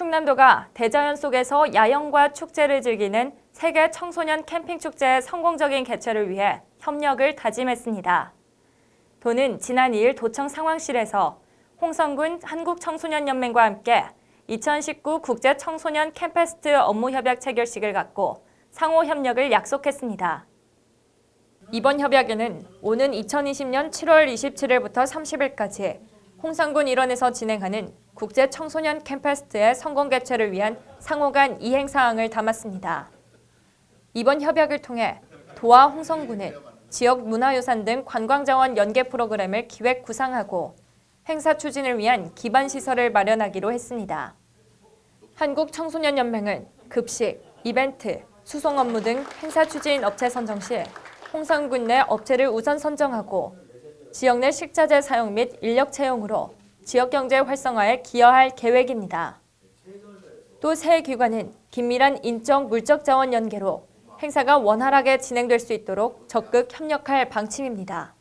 충남도가 대자연 속에서 야영과 축제를 즐기는 세계 청소년 캠핑 축제의 성공적인 개최를 위해 협력을 다짐했습니다. 도는 지난 2일 도청 상황실에서 홍성군 한국청소년연맹과 함께 2019 국제 청소년 캠페스트 업무 협약 체결식을 갖고 상호 협력을 약속했습니다. 이번 협약에는 오는 2020년 7월 27일부터 30일까지 홍성군 일원에서 진행하는 국제 청소년 캠페스트의 성공 개최를 위한 상호 간 이행 사항을 담았습니다. 이번 협약을 통해 도와 홍성군은 지역 문화유산 등 관광자원 연계 프로그램을 기획 구상하고 행사 추진을 위한 기반 시설을 마련하기로 했습니다. 한국청소년연맹은 급식, 이벤트, 수송 업무 등 행사 추진 업체 선정 시 홍성군 내 업체를 우선 선정하고 지역 내 식자재 사용 및 인력 채용으로 지역 경제 활성화에 기여할 계획입니다. 또 새 기관은 긴밀한 인적 물적 자원 연계로 행사가 원활하게 진행될 수 있도록 적극 협력할 방침입니다.